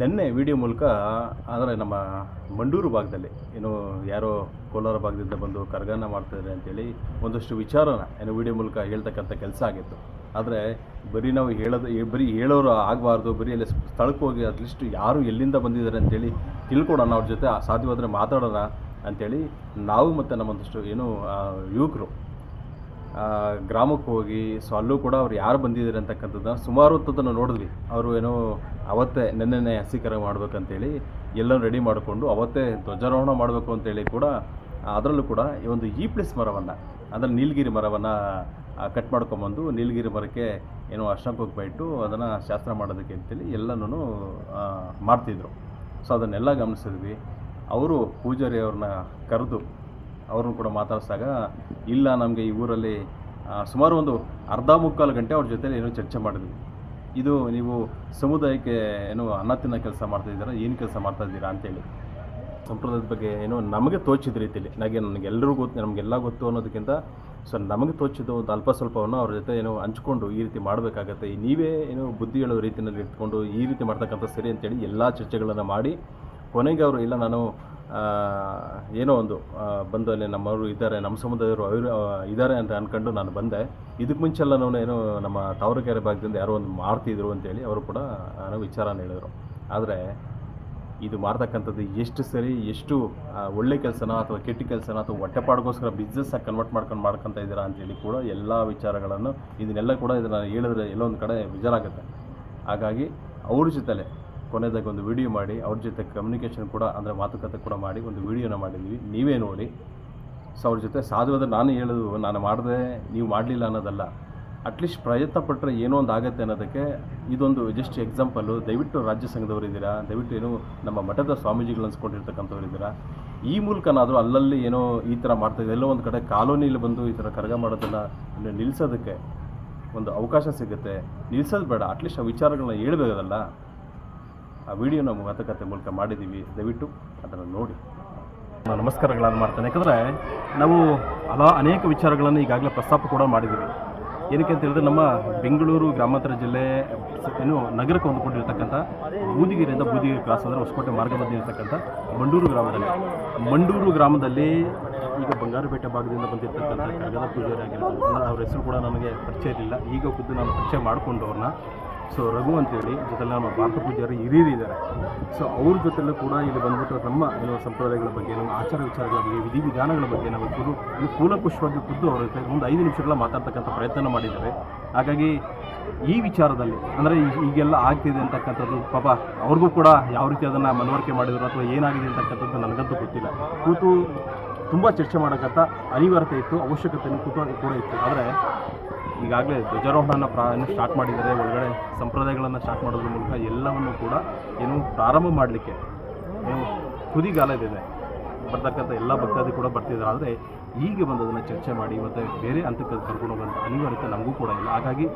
ನಿನ್ನೆ ವಿಡಿಯೋ ಮೂಲಕ ಅಂದರೆ ನಮ್ಮ ಮಂಡೂರು ಭಾಗದಲ್ಲಿ, ಏನು ಯಾರೋ ಕೋಲಾರ ಭಾಗದಿಂದ ಬಂದು ಕರಗನ್ನ ಮಾಡ್ತಿದ್ದಾರೆ ಅಂತೇಳಿ ಒಂದಷ್ಟು ವಿಚಾರನ, ಏನು ವಿಡಿಯೋ ಮೂಲಕ ಹೇಳ್ತಕ್ಕಂಥ ಕೆಲಸ ಆಗಿತ್ತು. ಆದರೆ ಬರೀ ನಾವು ಹೇಳೋದು ಬರೀ ಹೇಳೋರು ಆಗಬಾರ್ದು, ಬರೀ ಅಲ್ಲಿ ಸ್ಥಳಕ್ಕೆ ಹೋಗಿ ಅಟ್ಲೀಸ್ಟ್ ಯಾರು ಎಲ್ಲಿಂದ ಬಂದಿದ್ದಾರೆ ಅಂತೇಳಿ ತಿಳ್ಕೊಡೋಣ ಅವ್ರ ಜೊತೆ ಸಾಧ್ಯವಾದರೆ ಮಾತಾಡೋಣ ಅಂಥೇಳಿ ನಾವು ಮತ್ತು ನಮ್ಮೊಂದಷ್ಟು ಏನು ಯುವಕರು ಗ್ರಾಮಕ್ಕೆ ಹೋಗಿ ಸೊ ಅಲ್ಲೂ ಕೂಡ ಅವ್ರು ಯಾರು ಬಂದಿದ್ದಾರೆ ಅಂತಕ್ಕಂಥದ್ದನ್ನ ಸುಮಾರು ಹೊತ್ತದನ್ನು ನೋಡಿದ್ವಿ. ಅವರು ಏನೋ ಅವತ್ತೇ ನೆನ್ನೆನೆ ಹಸಿಕರ ಮಾಡ್ಬೇಕಂತೇಳಿ ಎಲ್ಲನೂ ರೆಡಿ ಮಾಡಿಕೊಂಡು ಅವತ್ತೇ ಧ್ವಜಾರೋಹಣ ಮಾಡಬೇಕು ಅಂತೇಳಿ ಕೂಡ, ಅದರಲ್ಲೂ ಕೂಡ ಈ ಒಂದು ಈ ಪ್ಲೇಸ್ ಮರವನ್ನು, ಅಂದರೆ ನೀಲಗಿರಿ ಮರವನ್ನು ಕಟ್ ಮಾಡ್ಕೊಂಬಂದು ನೀಲಗಿರಿ ಮರಕ್ಕೆ ಏನೋ ಅಷ್ಟಂಕೋಗಿ ಇಟ್ಟು ಅದನ್ನು ಶಾಸ್ತ್ರ ಮಾಡೋದಕ್ಕೆ ಅಂತೇಳಿ ಎಲ್ಲನೂ ಮಾಡ್ತಿದ್ರು. ಸೊ ಅದನ್ನೆಲ್ಲ ಗಮನಿಸಿದ್ವಿ. ಅವರು ಪೂಜಾರಿ ಅವ್ರನ್ನ ಕರೆದು ಅವ್ರನ್ನ ಕೂಡ ಮಾತಾಡಿಸಿದಾಗ, ಇಲ್ಲ, ನಮಗೆ ಈ ಊರಲ್ಲಿ ಸುಮಾರು ಒಂದು ಅರ್ಧ ಮುಕ್ಕಾಲು ಗಂಟೆ ಅವ್ರ ಜೊತೆ ಏನೋ ಚರ್ಚೆ ಮಾಡಿದ್ವಿ. ಇದು ನೀವು ಸಮುದಾಯಕ್ಕೆ ಏನು ಅನ್ನ ತಿನ್ನೋ ಕೆಲಸ ಮಾಡ್ತಾ ಇದ್ದೀರಾ, ಏನು ಕೆಲಸ ಮಾಡ್ತಾ ಇದ್ದೀರಾ ಅಂತೇಳಿ ಸಂಪ್ರದಾಯದ ಬಗ್ಗೆ ಏನೋ ನಮಗೆ ತೋಚಿದ ರೀತಿಯಲ್ಲಿ ನನಗೆ ನನಗೆಲ್ಲರೂ ಗೊತ್ತು, ನಮಗೆಲ್ಲ ಗೊತ್ತು ಅನ್ನೋದಕ್ಕಿಂತ, ಸೊ ನಮಗೆ ತೋಚಿದ ಒಂದು ಅಲ್ಪ ಸ್ವಲ್ಪವನ್ನು ಅವ್ರ ಜೊತೆ ಏನೋ ಹಂಚ್ಕೊಂಡು ಈ ರೀತಿ ಮಾಡಬೇಕಾಗತ್ತೆ. ನೀವೇ ಏನೋ ಬುದ್ಧಿ ಹೇಳೋ ರೀತಿಯಲ್ಲಿ ಇಟ್ಕೊಂಡು ಈ ರೀತಿ ಮಾಡ್ತಕ್ಕಂಥ ಸರಿ ಅಂತೇಳಿ ಎಲ್ಲ ಚರ್ಚೆಗಳನ್ನು ಮಾಡಿ, ಕೊನೆಗೆ ಅವರು, ಇಲ್ಲ, ನಾನು ಏನೋ ಒಂದು ಬಂದು ಅಲ್ಲಿ ನಮ್ಮವರು ಇದ್ದಾರೆ, ನಮ್ಮ ಸಮುದಾಯದವರು ಅವರು ಇದ್ದಾರೆ ಅಂತ ಅಂದ್ಕೊಂಡು ನಾನು ಬಂದೆ. ಇದಕ್ಕೆ ಮುಂಚೆಲ್ಲ ನಾನು ಏನೋ ನಮ್ಮ ತಾವರೆಕೆರೆ ಭಾಗದಿಂದ ಯಾರೋ ಒಂದು ಮಾಡ್ತಿದ್ರು ಅಂತೇಳಿ ಅವರು ಕೂಡ ನಾನು ವಿಚಾರನ ಹೇಳಿದರು. ಆದರೆ ಇದು ಮಾಡ್ತಕ್ಕಂಥದ್ದು ಎಷ್ಟು ಸರಿ, ಎಷ್ಟು ಒಳ್ಳೆ ಕೆಲಸನ ಅಥವಾ ಕೆಟ್ಟ ಕೆಲಸನ ಅಥವಾ ಹೊಟ್ಟೆಪಾಡಿಗೋಸ್ಕರ ಬಿಸ್ನೆಸ್ಸಾಗಿ ಕನ್ವರ್ಟ್ ಮಾಡ್ಕೊಂಡು ಮಾಡ್ಕೊತಾ ಇದ್ದೀರಾ ಅಂತೇಳಿ ಕೂಡ ಎಲ್ಲ ವಿಚಾರಗಳನ್ನು ಇದನ್ನೆಲ್ಲ ಕೂಡ ಇದನ್ನು ಹೇಳಿದ್ರೆ ಎಲ್ಲೊಂದು ಕಡೆ ಬೇಜಾರಾಗುತ್ತೆ. ಹಾಗಾಗಿ ಅವ್ರ ಜೊತೆಲೆ ಕೊನೆದಾಗ ಒಂದು ವಿಡಿಯೋ ಮಾಡಿ, ಅವ್ರ ಜೊತೆ ಕಮ್ಯುನಿಕೇಷನ್ ಕೂಡ, ಅಂದರೆ ಮಾತುಕತೆ ಕೂಡ ಮಾಡಿ, ಒಂದು ವಿಡಿಯೋನ ಮಾಡಿದ್ವಿ. ನೀವೇ ನೋಡಿ. ಸೊ ಅವ್ರ ಜೊತೆ ಸಾಧ್ಯವಾದರೆ ನಾನು ಹೇಳೋದು, ನಾನು ಮಾಡಿದೆ, ನೀವು ಮಾಡಲಿಲ್ಲ ಅನ್ನೋದಲ್ಲ. ಅಟ್ಲೀಸ್ಟ್ ಪ್ರಯತ್ನ ಪಟ್ಟರೆ ಏನೋ ಒಂದು ಆಗುತ್ತೆ ಅನ್ನೋದಕ್ಕೆ ಇದೊಂದು ಜಸ್ಟ್ ಎಕ್ಸಾಂಪಲ್ಲು ದಯವಿಟ್ಟು ರಾಜ್ಯ ಸಂಘದವರು ಇದ್ದೀರಾ? ದಯವಿಟ್ಟು ಏನು ನಮ್ಮ ಮಠದ ಸ್ವಾಮೀಜಿಗಳು ಅನ್ಸ್ಕೊಂಡಿರ್ತಕ್ಕಂಥವ್ರು ಇದ್ದೀರಾ? ಈ ಮೂಲಕನಾದರೂ ಅಲ್ಲಲ್ಲಿ ಏನೋ ಈ ಥರ ಮಾಡ್ತಾಯಿದೆ ಎಲ್ಲೋ ಒಂದು ಕಡೆ ಕಾಲೋನಿಯಲ್ಲಿ ಬಂದು ಈ ಥರ ಕರಗ ಮಾಡೋದನ್ನು ನಿಲ್ಲಿಸೋದಕ್ಕೆ ಒಂದು ಅವಕಾಶ ಸಿಗುತ್ತೆ. ನಿಲ್ಲಿಸೋದು ಬೇಡ. ಅಟ್ಲೀಸ್ಟ್ ಆ ವಿಚಾರಗಳನ್ನ ಹೇಳ್ಬೇಕಲ್ಲ ಆ ವಿಡಿಯೋನ ಮಾತುಕತೆ ಮೂಲಕ ಮಾಡಿದ್ದೀವಿ. ದಯವಿಟ್ಟು ಅದನ್ನು ನೋಡಿ. ನಾನು ನಮಸ್ಕಾರಗಳನ್ನು ಮಾಡ್ತೇನೆ. ಯಾಕಂದರೆ ನಾವು ಹಲ ಅನೇಕ ವಿಚಾರಗಳನ್ನು ಈಗಾಗಲೇ ಪ್ರಸ್ತಾಪ ಕೂಡ ಮಾಡಿದ್ದೀವಿ. ಏನಕ್ಕೆ ಅಂತ ಹೇಳಿದ್ರೆ ನಮ್ಮ ಬೆಂಗಳೂರು ಗ್ರಾಮಾಂತರ ಜಿಲ್ಲೆ ಏನು ನಗರಕ್ಕೆ ಹೊಂದಿಕೊಂಡಿರ್ತಕ್ಕಂಥ ಬೂದಿಗೆರೆಯಿಂದ ಬೂದಿಗೆರೆ ಕ್ರಾಸ್ ಅಂದರೆ ಹೊಸಕೋಟೆ ಮಾರ್ಗ ಮಧ್ಯೆ ಇರತಕ್ಕಂಥ ಮಂಡೂರು ಗ್ರಾಮದಲ್ಲಿ. ಮಂಡೂರು ಗ್ರಾಮದಲ್ಲಿ ಈಗ ಬಂಗಾರಪೇಟೆ ಭಾಗದಿಂದ ಬಂದಿರತಕ್ಕಂಥ ಕಗದ ಪೂಜಾರಿ ಆಗಿರ್ಬೋದು ಅವರ ಅವ್ರ ಹೆಸರು ಕೂಡ ನಮಗೆ ಪರಿಚಯ ಇರಲಿಲ್ಲ. ಈಗ ಖುದ್ದು ನಾನು ಪರಿಚಯ ಮಾಡಿಕೊಂಡು ಅವ್ರನ್ನ ಸೊ ರಘು ಅಂತೇಳಿ, ಜೊತೆಲಿ ನಮ್ಮ ಭಾರತ ಪೂಜಾರಿ ಹಿರಿಯರಿದ್ದಾರೆ ಸೊ ಅವ್ರ ಜೊತೆಲೂ ಕೂಡ ಇಲ್ಲಿ ಬಂದ್ಬಿಟ್ಟು ನಮ್ಮ ಏನು ಸಂಪ್ರದಾಯಗಳ ಬಗ್ಗೆ, ನಮ್ಮ ಆಚಾರ ವಿಚಾರಗಳ ಬಗ್ಗೆ ವಿಧಿವಿಧಾನಗಳ ಬಗ್ಗೆ ನಾವು ಕುರು ಇದು ಕೂಲಪುಷ್ಪವಾಗಿ ಖುದ್ದು ಅವರ ಜೊತೆ ಒಂದು ಐದು ನಿಮಿಷಗಳ ಮಾತಾಡ್ತಕ್ಕಂಥ ಪ್ರಯತ್ನ ಮಾಡಿದ್ದಾರೆ ಹಾಗಾಗಿ ಈ ವಿಚಾರದಲ್ಲಿ, ಅಂದರೆ ಈಗೆಲ್ಲ ಆಗ್ತಿದೆ ಅಂತಕ್ಕಂಥದ್ದು, ಪಾಪ ಅವ್ರಿಗೂ ಕೂಡ ಯಾವ ರೀತಿ ಅದನ್ನು ಮನವರಿಕೆ ಮಾಡಿದ್ರು ಅಥವಾ ಏನಾಗಿದೆ ಅಂತಕ್ಕಂಥದ್ದು ನನಗಂತೂ ಗೊತ್ತಿಲ್ಲ. ಕೂತು ತುಂಬ ಚರ್ಚೆ ಮಾಡೋಕ್ಕಂಥ ಅನಿವಾರ್ಯತೆ ಇತ್ತು ಅವಶ್ಯಕತೆ ಕೂತು ಕೂಡ ಇತ್ತು. ಆದರೆ ಈಗಾಗಲೇ ಧ್ವಜಾರೋಹಣನ ಪ್ರಾ ಸ್ಟಾರ್ಟ್ ಮಾಡಿದ್ದಾರೆ. ಒಳಗಡೆ ಸಂಪ್ರದಾಯಗಳನ್ನು ಸ್ಟಾರ್ಟ್ ಮಾಡೋದ್ರ ಮೂಲಕ ಎಲ್ಲವನ್ನು ಕೂಡ ಏನು ಪ್ರಾರಂಭ ಮಾಡಲಿಕ್ಕೆ ಏನು ತುದಿಗಾಲದಿದೆ ಬರ್ತಕ್ಕಂಥ ಎಲ್ಲ ಭಕ್ತಾದಿ ಕೂಡ ಬರ್ತಿದ್ದಾರೆ. ಆದರೆ ಈಗ ಬಂದದನ್ನು ಚರ್ಚೆ ಮಾಡಿ ಮತ್ತು ಬೇರೆ ಹಂತಕ್ಕೆ ಕರ್ಕೊಂಡು ಹೋಗೋಂಥ ಅನಿವಾರ್ಯತೆ ನಮಗೂ ಕೂಡ ಇಲ್ಲ. ಹಾಗಾಗಿ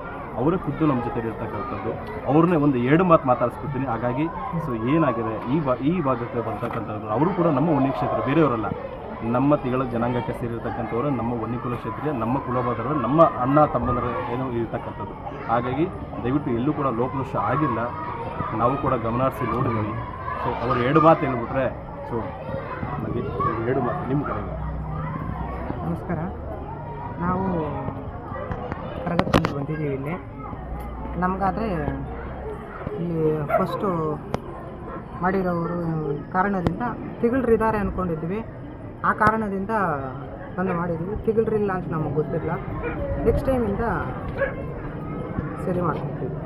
ಅವರೇ ಖುದ್ದು ನಮ್ಮ ಜೊತೆ ಇರ್ತಕ್ಕಂಥದ್ದು. ಅವ್ರನ್ನೇ ಒಂದು ಎರಡು ಮಾತು ಮಾತಾಡಿಸ್ಕೊಡ್ತೀನಿ ಹಾಗಾಗಿ ಸೊ ಏನಾಗಿದೆ? ಈ ಬಾ ಈ ಭಾಗಕ್ಕೆ ಬರ್ತಕ್ಕಂಥದ್ದು. ಅವರು ಕೂಡ ನಮ್ಮ ವನ್ಯ ಕ್ಷೇತ್ರ, ಬೇರೆಯವರಲ್ಲ. ನಮ್ಮ ತಿಗಳ ಜನಾಂಗಕ್ಕೆ ಸೇರಿರ್ತಕ್ಕಂಥವರು, ನಮ್ಮ ವನ್ಯಕುಲ ಕ್ಷೇತ್ರೀಯ ನಮ್ಮ ಕುಲಬಾಧರು ನಮ್ಮ ಅಣ್ಣ ತಮ್ಮಂದ್ರ ಏನು ಇರತಕ್ಕಂಥದ್ದು. ಹಾಗಾಗಿ ದಯವಿಟ್ಟು ಎಲ್ಲೂ ಕೂಡ ಲೋಪದೋಷ ಆಗಿಲ್ಲ. ನಾವು ಕೂಡ ಗಮನ ಹರಿಸಿ ನೋಡಿದ್ದೀವಿ ಸೊ ಅವರು ಎರಡು ಮಾತು ಹೇಳ್ಬಿಟ್ರೆ ಸೊ ನನಗೆ ಎರಡು ಮಾತು ನಿಮ್ಮ ಕಡೆ ನಮಸ್ಕಾರ. ನಾವು ಪ್ರಗತಿ ಬಂದಿದ್ದೀವಿ ಇಲ್ಲಿ. ನಮಗಾದರೆ ಇಲ್ಲಿ ಫಸ್ಟು ಮಾಡಿರೋರು ಕಾರಣದಿಂದ ತಿಗಳ್ರಿದ್ದಾರೆ ಅಂದ್ಕೊಂಡಿದ್ವಿ ಆ ಕಾರಣದಿಂದ ಬಂದು ಮಾಡಿದ್ವಿ ಸಿಗಲ್ರಿಲ್ಲ ಅಂತ ನಮಗೆ ಗೊತ್ತಿಲ್ಲ. ನೆಕ್ಸ್ಟ್ ಟೈಮಿಂದ ಸರಿ ಮಾಡ್ಕೊತೀವಿ